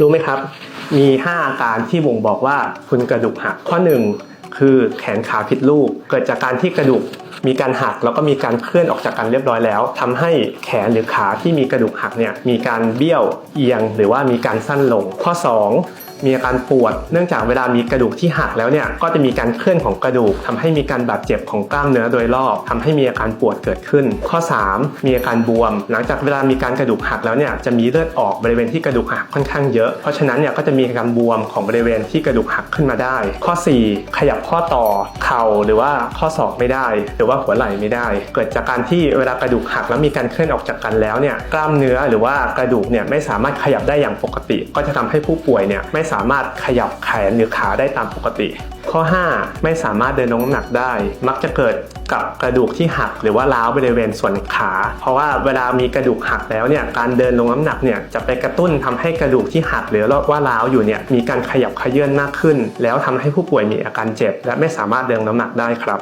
รู้ไหมครับ มี 5 อาการที่บ่งบอกว่าคุณกระดูกหักข้อ 1 คือแขนขาผิดรูปเกิดจากการที่กระดูกมีการหักแล้วก็มีการเคลื่อนออกจากกันเรียบร้อยแล้วทำให้แขนหรือขาที่มีกระดูกหักเนี่ยมีการเบี้ยวเอียง หรือว่ามีการสั้นลงข้อ 2 มีอาการปวด เนื่องจากเวลามีกระดูกที่หักแล้วเนี่ยก็จะมีการเคลื่อนของกระดูกทำให้มีการบาดเจ็บของกล้ามเนื้อโดยรอบทำให้มีอาการปวดเกิดขึ้น ข้อ 3 มีอาการบวม หลังจากเวลามีการกระดูกหักแล้วเนี่ยจะมีเลือดออกบริเวณที่กระดูกหักค่อนข้างเยอะ เพราะฉะนั้นเนี่ยก็จะมีอาการบวมของบริเวณที่กระดูกหักขึ้นมาได้ ข้อ 4 ขยับข้อต่อเข่าหรือว่าข้อศอกไม่ได้ หรือว่าหัวไหล่ไม่ได้ เกิดจากการที่เวลากระดูกหักแล้วมีการเคลื่อนออกจากกันแล้วเนี่ยกล้ามเนื้อหรือว่ากระดูกเนี่ยไม่สามารถขยับได้อย่างปกติ ก็จะทำให้ผู้ป่วยเนี่ยไม่สามารถขยับแขนหรือขาได้ตามปกติ ข้อ 5 ไม่สามารถเดินลงน้ำหนักได้ มักจะเกิดกับกระดูกที่หักหรือว่าร้าวบริเวณส่วนขา เพราะว่าเวลามีกระดูกหักแล้วเนี่ยการเดินลงน้ำหนักเนี่ยจะไปกระตุ้นทำให้กระดูกที่หักหรือว่าร้าวอยู่เนี่ยมีการขยับขยื่นมากขึ้น แล้วทำให้ผู้ป่วยมีอาการเจ็บ และไม่สามารถเดินน้ำหนักได้ครับ